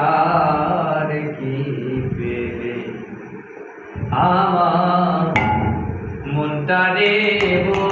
আর কি পেবে আমার মনটা দেবো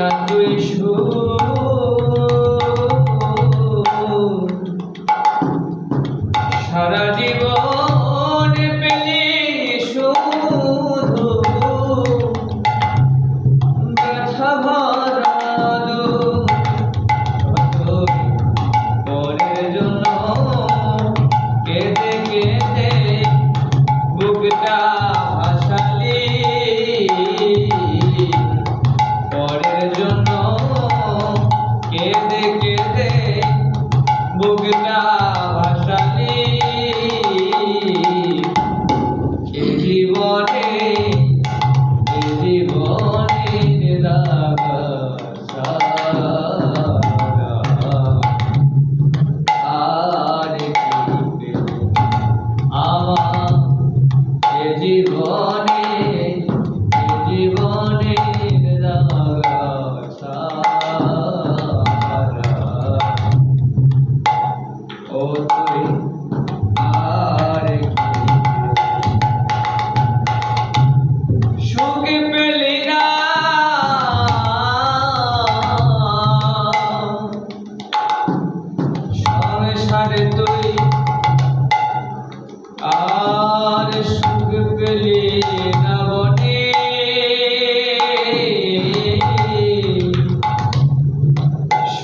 Tira do eixo rede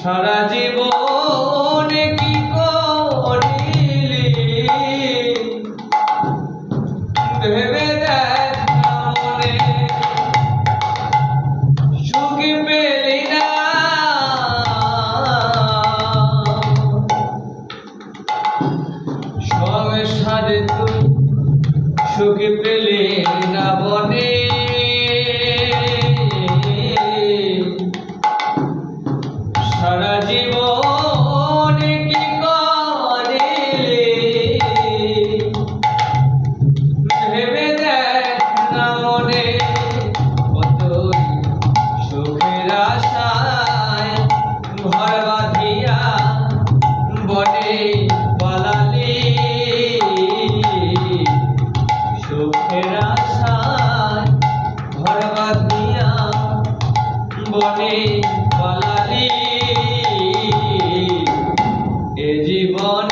সারা জীবন কি করিলি? ভেবে সুখী পেলি না। সুখী পেলি আশায় ঘর বাঁধিয়া বনে পালালি এ জীবন